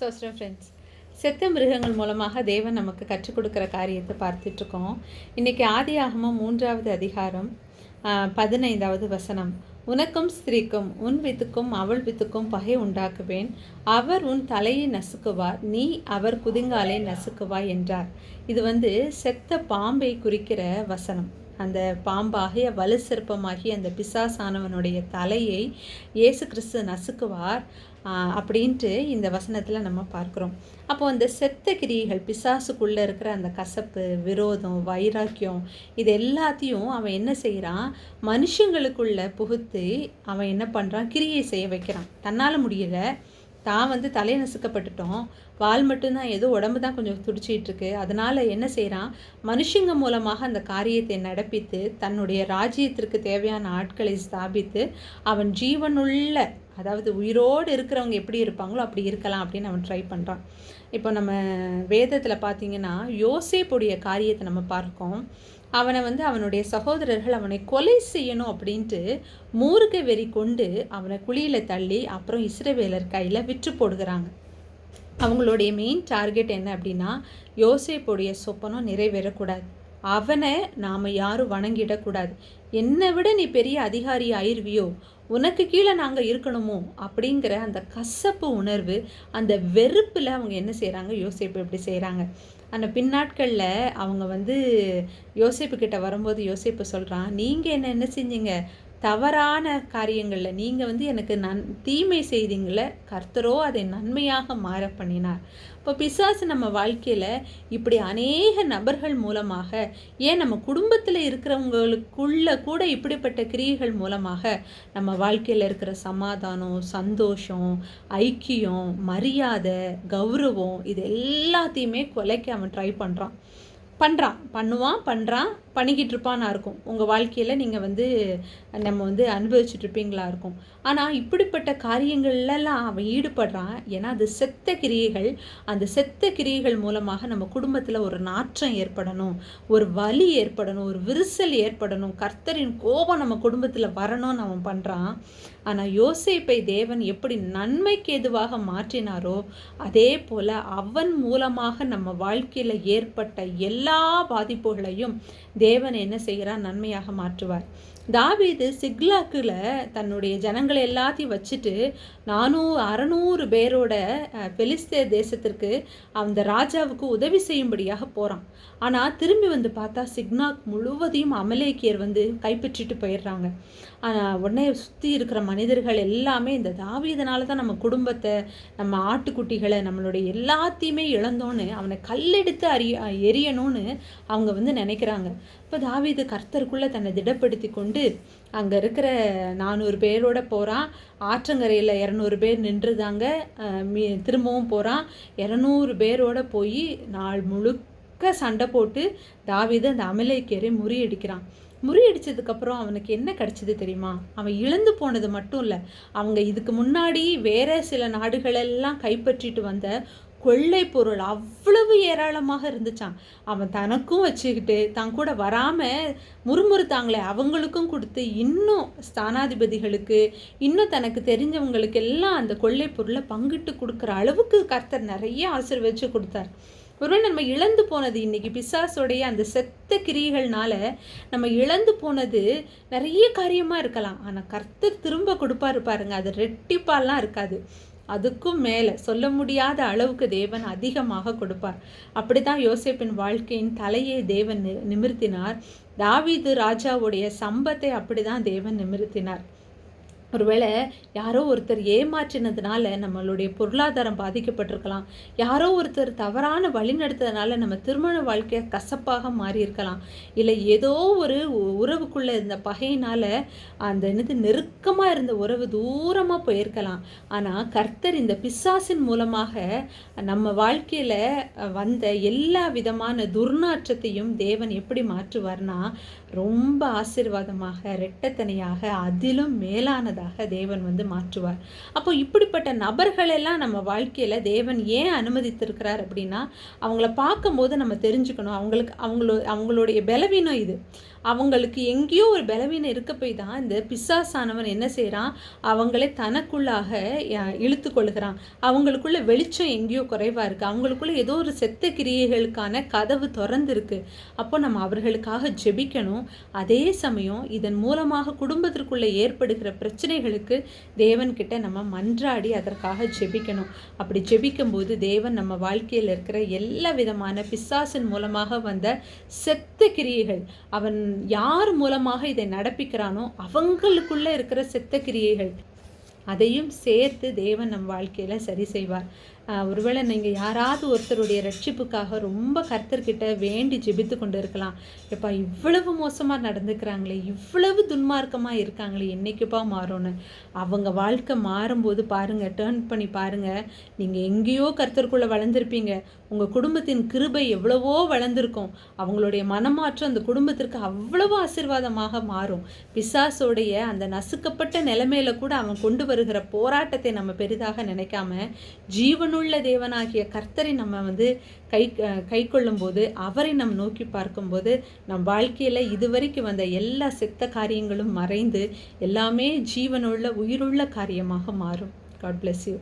சோஸ்டம் friends செத்த மிருகங்கள் மூலமாக தேவன் நமக்கு கற்றுக் கொடுக்குற காரியத்தை பார்த்துட்ருக்கோம். இன்றைக்கி ஆதி ஆகமம் மூன்றாவது அதிகாரம் பதினைந்தாவது வசனம். உனக்கும் ஸ்திரீக்கும் உன் வித்துக்கும் அவள் வித்துக்கும் பகை உண்டாக்குவேன். அவர் உன் தலையை நசுக்குவார். நீ அவர் குதிங்காலை நசுக்குவாய் என்றார். இது வந்து செத்த பாம்பை குறிக்கிற வசனம். அந்த பாம்பாகிய வலு சிற்பமாகிய அந்த பிசாசானவனுடைய தலையை இயேசு கிறிஸ்து நசுக்குவார் அப்படின்ட்டு இந்த வசனத்தில் நம்ம பார்க்குறோம். அப்போ அந்த செத்த கிரியைகள் பிசாசுக்குள்ளே இருக்கிற அந்த கசப்பு விரோதம் வைராக்கியம் இது எல்லாத்தையும் அவன் என்ன செய்கிறான் மனுஷங்களுக்குள்ள புகுத்து அவன் என்ன பண்ணுறான் கிரியை செய்ய வைக்கிறான். தன்னால் முடியலை. தான் வந்து தலை நசுக்கப்பட்டுட்டோம். வால் மட்டும்தான் ஏதோ உடம்பு தான் கொஞ்சம் துடிச்சிட்டு அதனால் என்ன செய்கிறான் மனுஷங்க மூலமாக அந்த காரியத்தை நடப்பித்து தன்னுடைய ராஜ்யத்திற்கு தேவையான ஆட்களை ஸ்தாபித்து அவன் ஜீவனுள்ள அதாவது உயிரோடு இருக்கிறவங்க எப்படி இருப்பாங்களோ அப்படி இருக்கலாம் அப்படின்னு அவன் ட்ரை பண்ணுறான் இப்போ நம்ம வேதத்தில் பார்த்தீங்கன்னா யோசேப்புடைய காரியத்தை நம்ம பார்க்கோம். அவனை வந்து அவனுடைய சகோதரர்கள் அவனை கொலை செய்யணும் அப்படின்ட்டு மூர்க்க வெறி கொண்டு அவனை குழியில் தள்ளி அப்புறம் இஸ்ரவேலர் கையில் விற்று போடுகிறாங்க. அவங்களுடைய மெயின் டார்கெட் என்ன அப்படின்னா யோசேப்புடைய சொப்பனம் நிறைவேறக்கூடாது. அவனை நாம் யாரும் வணங்கிடக்கூடாது. என்னை விட நீ பெரிய அதிகாரி ஆயிருவியோ உனக்கு கீழே நாங்கள் இருக்கணுமோ? அப்படிங்கிற அந்த கசப்பு உணர்வு அந்த வெறுப்பில் அவங்க என்ன செய்கிறாங்க யோசிப்பு எப்படி செய்கிறாங்க அந்த பின்னாட்களில் அவங்க வந்து யோசிப்பு கிட்ட வரும்போது யோசிப்பு சொல்கிறான் நீங்கள் என்ன என்ன செஞ்சீங்க? தவறான காரியங்களில் நீங்கள் வந்து எனக்கு நன் தீமை செய்தீங்கள கர்த்தரோ அதை நன்மையாக மாற பண்ணினார். இப்போ பிசாசு நம்ம வாழ்க்கையில் இப்படி அநேக நபர்கள் மூலமாக ஏன் நம்ம குடும்பத்தில் இருக்கிறவங்களுக்குள்ள கூட இப்படிப்பட்ட கிரியைகள் மூலமாக நம்ம வாழ்க்கையில் இருக்கிற சமாதானம் சந்தோஷம் ஐக்கியம் மரியாதை கௌரவம் இது எல்லாத்தையுமே கொலைக்க அவன் ட்ரை பண்ணுறான் பண்ணுறான் பண்ணுவான் பண்ணுறான் பண்ணிக்கிட்டு இருப்பானா இருக்கும். உங்கள் வாழ்க்கையில் நீங்கள் வந்து நம்ம வந்து அனுபவிச்சுட்டு இருப்பீங்களா இருக்கும். ஆனால் இப்படிப்பட்ட காரியங்கள்லாம் அவன் ஈடுபடுறான். ஏன்னா அது செத்த கிரியைகள். அந்த செத்த கிரியைகள் மூலமாக நம்ம குடும்பத்தில் ஒரு நாற்றம் ஏற்படணும். ஒரு வலி ஏற்படணும். ஒரு விரிசல் ஏற்படணும். கர்த்தரின் கோபம் நம்ம குடும்பத்தில் வரணும்னு அவன் பண்ணுறான் ஆனால் யோசிப்பை தேவன் எப்படி நன்மைக்கு எதுவாக மாற்றினாரோ அதே போல் அவன் மூலமாக நம்ம வாழ்க்கையில் ஏற்பட்ட எல்லா பாதிப்புகளையும் தேவன் என்ன செய்கிறார்? நன்மையாக மாற்றுவார். தாவீது சிக்லாக்கில் தன்னுடைய ஜனங்களை எல்லாத்தையும் வச்சுட்டு நானூறு அறநூறு பேரோட பெலிஸ்தே பெலிஸ்தேர் தேசத்திற்கு அந்த ராஜாவுக்கு உதவி செய்யும்படியாக போகிறான் ஆனால் திரும்பி வந்து பார்த்தா சிக்னாக் முழுவதையும் அமலேக்கியர் வந்து கைப்பற்றிட்டு போயிடுறாங்க. ஆனால் உடனே சுற்றி இருக்கிற மனிதர்கள் எல்லாமே இந்த தாவீதனால தான் நம்ம குடும்பத்தை நம்ம ஆட்டுக்குட்டிகளை நம்மளுடைய எல்லாத்தையுமே இழந்தோன்னு அவனை கல்லெடுத்து அறிய எரியணும்னு அவங்க வந்து நினைக்கிறாங்க. இப்போ தாவீது கர்த்தருக்குள்ளே தன்னை திடப்படுத்தி கொண்டு அங்கே இருக்கிற நானூறு பேரோட போகிறான் ஆற்றங்கரையில் இரநூறு பேர் நின்றுதாங்க மீ திரும்பவும் போகிறான் இரநூறு பேரோட போய் நாள் முழுக்க சண்டை போட்டு தாவீது அந்த அமலேக்கியரை முறியடிக்கிறான். முறியடிச்சதுக்கப்புறம் அவனுக்கு என்ன கிடச்சிது தெரியுமா? அவன் இழந்து போனது மட்டும் இல்லை அவங்க இதுக்கு முன்னாடி வேற சில நாடுகளெல்லாம் கைப்பற்றிட்டு வந்த கொள்ளை பொருள் அவ்வளவு ஏராளமாக இருந்துச்சான் அவன் தனக்கும் வச்சுக்கிட்டு தான் கூட வராமல் முறுமுறுத்தாங்களே அவங்களுக்கும் கொடுத்து இன்னும் ஸ்தானாதிபதிகளுக்கு இன்னும் தனக்கு தெரிஞ்சவங்களுக்கு எல்லாம் அந்த கொள்ளை பொருளை பங்கிட்டு கொடுக்குற அளவுக்கு கர்த்தர் நிறைய ஆசீர்வதிச்சு கொடுத்தார். ஒருவேளை நம்ம இழந்து போனது இன்றைக்கி பிசாசோடைய அந்த செத்த கிரியைகள்னால நம்ம இழந்து போனது நிறைய காரியமாக இருக்கலாம். ஆனால் கர்த்தர் திரும்ப கொடுப்பாரு பாருங்க அது ரெட்டிப்பாலாம் இருக்காது. அதுக்கும் மேலே சொல்ல முடியாத அளவுக்கு தேவன் அதிகமாக கொடுப்பார். அப்படிதான் யோசேப்பின் வாழ்க்கையின் தலையை தேவன் நிமிர்த்தினார். தாவீது ராஜாவுடைய சம்பத்தை அப்படிதான் தேவன் நிமிர்த்தினார். ஒருவேளை யாரோ ஒருத்தர் ஏமாற்றினதுனால நம்மளுடைய பொருளாதாரம் பாதிக்கப்பட்டிருக்கலாம். யாரோ ஒருத்தர் தவறான வழி நடத்ததுனால நம்ம திருமண வாழ்க்கையை கசப்பாக மாறியிருக்கலாம். இல்லை ஏதோ ஒரு உறவுக்குள்ளே இருந்த பகையினால் அந்த என்னது நெருக்கமாக இருந்த உறவு தூரமாக போயிருக்கலாம். ஆனால் கர்த்தர் இந்த பிசாசின் மூலமாக நம்ம வாழ்க்கையில் வந்த எல்லா விதமான துர்நாற்றத்தையும் தேவன் எப்படி மாற்றுவார்னா ரொம்ப ஆசீர்வாதமாக ரெட்டத்தனையாக அதிலும் மேலானதாக தேவன் வந்து மாற்றுவார். அப்போ இப்படிப்பட்ட நபர்களெல்லாம் நம்ம வாழ்க்கையில் தேவன் ஏன் அனுமதித்திருக்கிறார் அப்படின்னா அவங்கள பார்க்கும்போது நம்ம தெரிஞ்சுக்கணும். அவங்களுக்கு அவங்களோ அவங்களுடைய பலவீனம் இது. அவங்களுக்கு எங்கேயோ ஒரு பலவீனம் இருக்க போய் தான் இந்த பிசாசானவன் என்ன செய்கிறான் அவங்களே தனக்குள்ளாக இழுத்து கொள்கிறான். அவங்களுக்குள்ள வெளிச்சம் எங்கேயோ குறைவாக இருக்குது அவங்களுக்குள்ள ஏதோ ஒரு செத்த கிரியைகளுக்கான கதவு திறந்துருக்கு. அப்போ நம்ம அவர்களுக்காக ஜெபிக்கணும். அதே சமயம் இதன் மூலமாக குடும்பத்திற்குள்ளே ஏற்படுகிற பிரச்சனைகளுக்கு தேவன்கிட்ட நம்ம மன்றாடி அதற்காக ஜெபிக்கணும். அப்படி ஜெபிக்கும்போது தேவன் நம்ம வாழ்க்கையில் இருக்கிற எல்லா விதமான பிசாசின் மூலமாக வந்த செத்த கிரியைகள் அவன் யார் மூலமாக இதை நடப்பிக்கிறானோ அவங்களுக்குள்ள இருக்கிற சித்த கிரியைகள் அதையும் சேர்த்து தேவன் நம் வாழ்க்கையில் சரி செய்வார். ஒருவேளை நீங்கள் யாராவது ஒருத்தருடைய ரட்சிப்புக்காக ரொம்ப கர்த்தர்கிட்ட வேண்டி ஜெபித்து கொண்டு இருக்கலாம். எப்பா இவ்வளவு மோசமாக நடந்துக்கிறாங்களே இவ்வளவு துன்மார்க்கமாக இருக்காங்களே என்னைக்குப்பா மாறும்னு. அவங்க வாழ்க்கை மாறும்போது பாருங்கள் டேர்ன் பண்ணி பாருங்கள் நீங்கள் எங்கேயோ கர்த்தருக்குள்ளே வளர்ந்துருப்பீங்க. உங்கள் குடும்பத்தின் கிருபை எவ்வளவோ வளர்ந்துருக்கும். அவங்களுடைய மனமாற்றம் அந்த குடும்பத்திற்கு அவ்வளவு ஆசீர்வாதமாக மாறும். பிசாசோடைய அந்த நசுக்கப்பட்ட நிலைமையில கூட அவன் கொண்டு வருகிற போராட்டத்தை நம்ம பெரிதாக நினைக்காம ஜீவனுள்ள தேவனாகிய கர்த்தரை நம்ம வந்து கை கை கொள்ளும்போது அவரை நம் நோக்கி பார்க்கும்போது நம் வாழ்க்கையில் இதுவரைக்கும் வந்த எல்லா செத்த காரியங்களும் மறைந்து எல்லாமே ஜீவனுள்ள உயிருள்ள காரியமாக மாறும். God bless you